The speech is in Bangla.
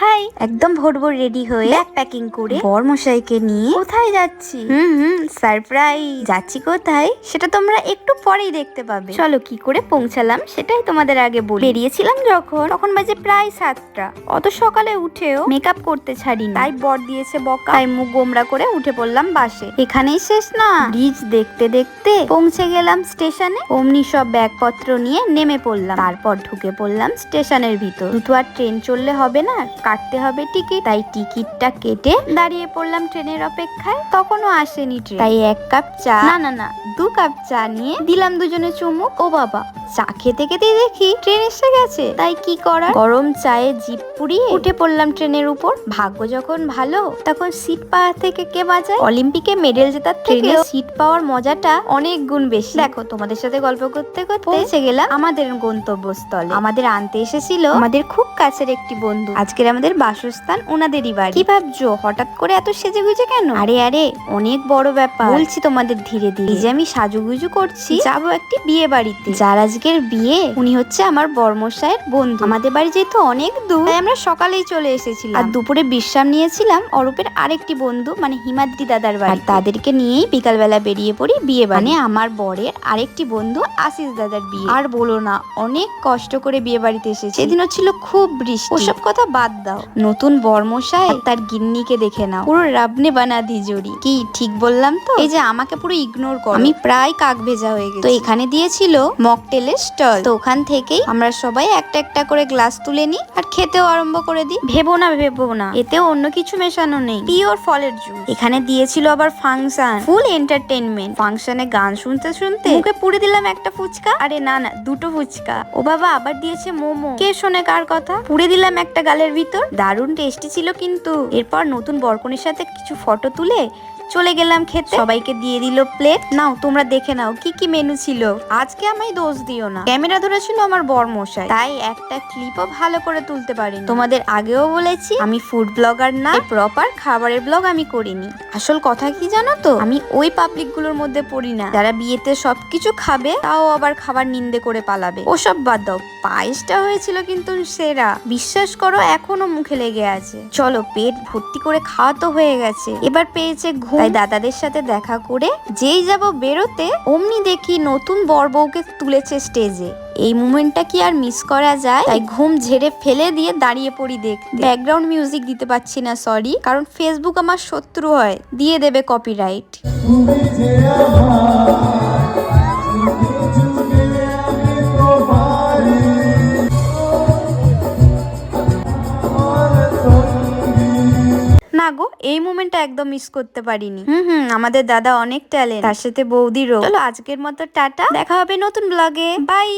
হাই। একদম ভোর ভোর রেডি হয়ে ব্যাগ প্যাকিং করে বর মশাইকে নিয়ে কোথায় যাচ্ছি? হুম হুম সারপ্রাইজ যাচ্ছি কোথায়? সেটা তোমরা একটু পরেই দেখতে পাবে। চলো কি করে পৌঁছালাম সেটাই তোমাদের আগে বলি। বেরিয়েছিলাম যখন তখন বাজে প্রায় সাতটা। অত সকালে উঠেও মেকআপ করতে ছাড়িনি। তাই বর দিয়েছে বকা। তাই মুখ গোমরা করে উঠে পড়লাম বাসে। এখানেই শেষ না। ব্রিজ দেখতে দেখতে পৌঁছে গেলাম স্টেশনে অমনি সব ব্যাগপত্র নিয়ে নেমে পড়লাম। তারপর ঢুকে পড়লাম স্টেশনের ভিতর। দুটো আর ট্রেন চললে হবে না। কাটতে হবে টিকিট। তাই টিকিটটা কেটে দাঁড়িয়ে পড়লাম ট্রেনের অপেক্ষায়। তখনও আসেনি ট্রেন। তাই এক কাপ চা না না না, দু কাপ চা নিয়ে দিলাম দুজনে চুমুক। ও বাবা। চা খেতে খেতে দেখি ট্রেন এসে গেছে। তাই কি করা গরম চায়ে জিপ পুড়িয়ে উঠে পড়লাম ট্রেনের উপর। ভাগ্য যখন ভালো তখন সিট পাওয়া থেকে কে বাজায় অলিম্পিকে মেডেল জেতার থেকে সিট পাওয়ার মজাটা অনেক গুণ বেশি। দেখো তোমাদের সাথে গল্প করতে করতে পৌঁছে গেলাম আমাদের গন্তব্যস্থলে। আমাদের আনতে এসেছিল আমাদের খুব কাছের একটি বন্ধু। আজকের আমাদের বাসস্থান ওনাদেরই বাড়ি। কি ভাবছ? হঠাৎ করে এত সেজে গুজে কেন? আরে আরে অনেক বড় ব্যাপার। বলছি তোমাদের ধীরে ধীরে। যে আমি সাজুগুজু করছি যাব একটি বিয়ে বাড়িতে। যার আজকের বিয়ে, উনি হচ্ছে আমার বর্মশায়ের বন্ধু। আমাদের বাড়ি যেহেতু অনেক দূর, তাই আমরা সকালেই চলে এসেছিলাম। আর দুপুরে বিশ্রাম নিয়েছিলাম অরূপের আরেকটি বন্ধু মানে হিমাদ্রি দাদার বাড়ি তাদেরকে নিয়েই বিকালবেলা বেরিয়ে পড়ি বিয়ে মানে আমার বরের আরেকটি বন্ধু, আশিস দাদার বিয়ে। আর বলো না, অনেক কষ্ট করে বিয়ে বাড়িতে এসেছে। সেদিনও ছিল খুব বৃষ্টি। ওসব কথা বাদ দাও। নতুন বর্মশাই আর তার গিন্নিকে দেখে নাও। পুরো রাবনে বানা জড়ি কি ঠিক বললাম তো? এই যে আমাকে পুরো ইগনোর করো। আমি প্রায় কাক ভেজা হয়ে গেছি। তো এখানে দিয়েছিল মকটেলের স্টল। তো ওখান থেকেই আমরা সবাই একটা একটা করে গ্লাস তুলে নিই আর খেতেও আরম্ভ করে দিই। ভেবো না ভেবো না। এতেও অন্য কিছু মেশানো নেই। পিওর ফলের জুস। এখানে দিয়েছিল আবার ফাংশন। ফুল এন্টারটেনমেন্ট ফাংশনে গান শুনতে শুনতে মুখে পুড়ে দিলাম একটা ফুচকা। আরে না না দুটো ফুচকা। ও বাবা আবার দিয়েছে মোমো। কে শোনে কার কথা? পুড়ে দিলাম একটা গালের ভিতর। দারুণ টেস্টি ছিল কিন্তু। এরপর নতুন বরকনের সাথে কিছু ফটো তুলে চলে গেলাম খেতে। সবাইকে দিয়ে দিল প্লেট নাও, তোমরা দেখে নাও, কি কি মেনু ছিল? আজকে আমায় দোষ দিও না। ক্যামেরা ধরেছিল আমার বর মশাই তাই একটা ক্লিপও ভালো করে তুলতে পারিনি। তোমাদের আগেও বলেছি, আমি ফুড ব্লগার না। প্রপার খাবারের ব্লগ আমি করিনি। আসল কথা কি জানো তো? আমি ওই পাবলিকগুলোর মধ্যে পড়ি না। যারা বিয়েতে সবকিছু খাবে, তাও আবার খাবার নিন্দে করে পালাবে। ওসব বাদ দাও। পায়েসটা হয়েছিল কিন্তু সেরা। বিশ্বাস করো, এখনও মুখে লেগে আছে। চলো, পেট ভর্তি করে খাওয়া তো হয়ে গেছে। এবার পেয়েছে ঘুম। তাই দাদাদের সাথে দেখা করে যেই যাব বেরোতে, অমনি দেখি নতুন বর বউকে তুলেছে স্টেজে। এই মুমেন্টটা কি আর মিস করা যায়? তাই ঘুম ঝেড়ে ফেলে দিয়ে দাঁড়িয়ে পড়ি দেখ ব্যাকগ্রাউন্ড মিউজিক দিতে পারছি না সরি কারণ ফেসবুক আমার শত্রু হয়, দিয়ে দেবে কপিরাইট না গো এই মুমেন্টটা একদম মিস করতে পারিনি। হুম হুম আমাদের দাদা অনেক ট্যালেন্ট তার সাথে বৌদিরও চলো আজকের মতো টাটা। দেখা হবে নতুন ব্লগে বাই